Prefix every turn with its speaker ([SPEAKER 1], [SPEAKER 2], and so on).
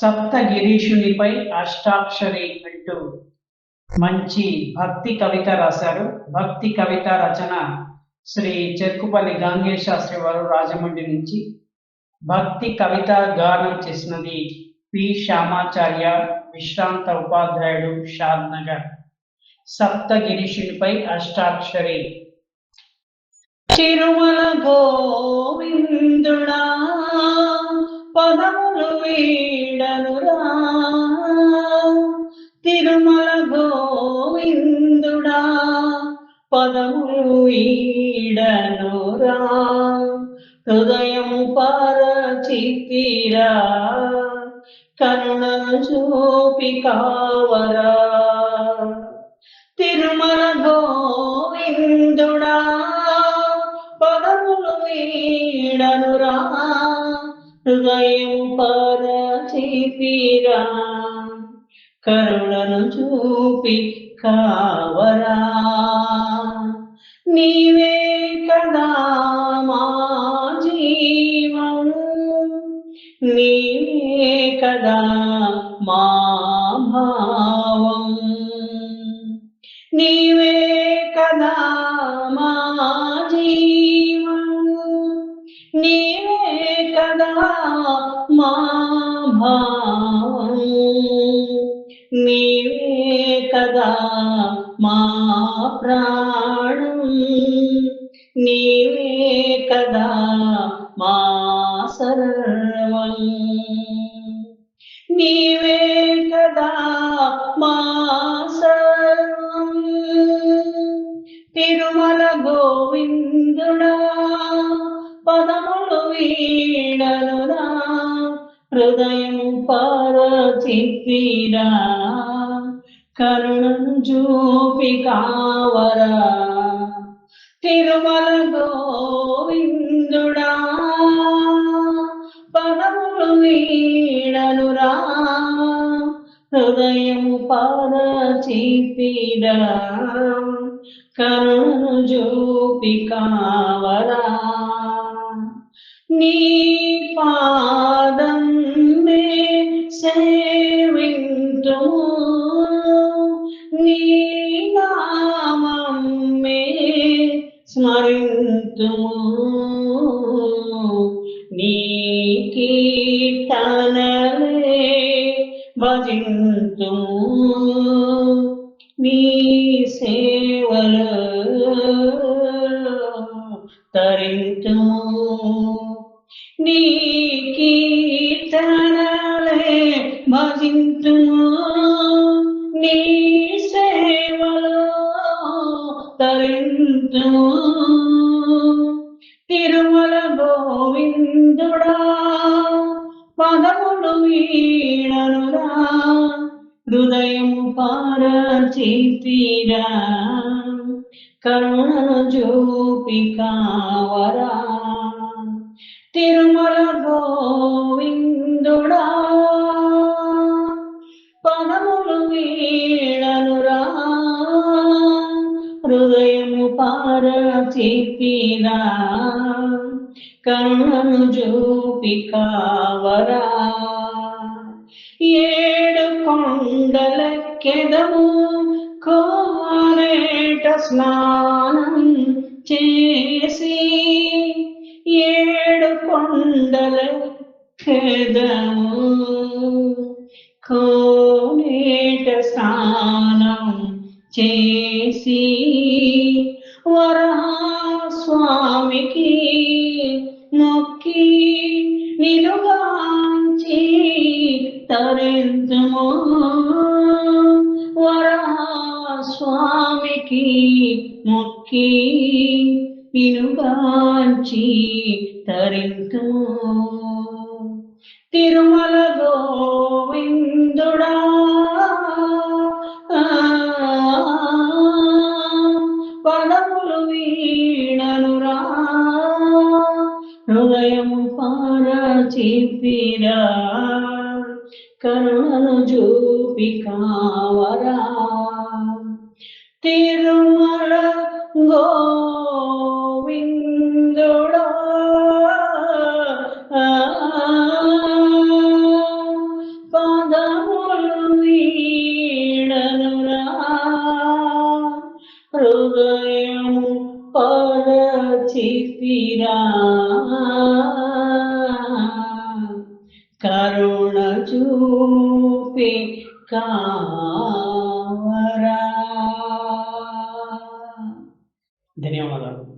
[SPEAKER 1] సప్తగిరీషునిపై అష్టాక్షరి అంటూ మంచి భక్తి కవిత రాశారు. భక్తి కవిత రచన శ్రీ చెరుకుపల్లి గాంగేయ శాస్త్రి వారు రాజమండ్రి నుంచి. భక్తి కవిత గానం చేసినది పి. శ్యామాచార్య విశ్రాంత ఉపాధ్యాయుడు షాద్ నగర్ సప్తగిరీషునిపై అష్టాక్షరి. తిరుమల గోవిందుడా పదములు వీడనురా. తిరుమల గోవిందుడా పదములు వీడనురా. హృదయం పరచితిరా కరుణను చూపి కావరా. హృదయం పరచితిరా కరుణను చూపి కావరా. నీవే కదా మా జీవం నీవే కదా భావం నీవే కదా మా ప్రాణం. నీవే కదా మా సర్వం నీవే కదా మా సర్వం తిరుమల గోవిందుడా పదములు వీ హృదయం పరచిత్తిరా కరుణం చూపి కావరా. తిరుమల గోవిందుడా పదములు వీడనురా హృదయం పరచితిరా కరుణం చూపి కావరా. నీ నీ కీర్తనలే భజింతు నీ సేవలు తరింతు నీ కీర్తనలే భజింతు నీ సేవలు తరింతు గోవిందుడా పదములు వీడనురా హృదయము పారచితిరా కరుణను చూపి కావరా. తిరుమల గోవిందుడా పదములు వీడనురా హృదయము పారచితిరా కరుణను చూపి కావరా ఏడు కొండలెక్కెదము కోరేట స్నానం చేసి ఏడు కొండలెక్కెదము కోనేట స్నానం చేసి వరహాస్వామికి స్వామికి మొక్కి మొక్కి నిలుగాంచి తరించుము తిరుమల గోవిందుడా పదములు వీడనురా హృదయము చెప్పిరా కరుణను చూపి కావరా. తిరుమల గోవిందుడా పదములు వీడనురా హృదయము పరచితిరా కరుణ చూపి కా ధన్యవాదాలు.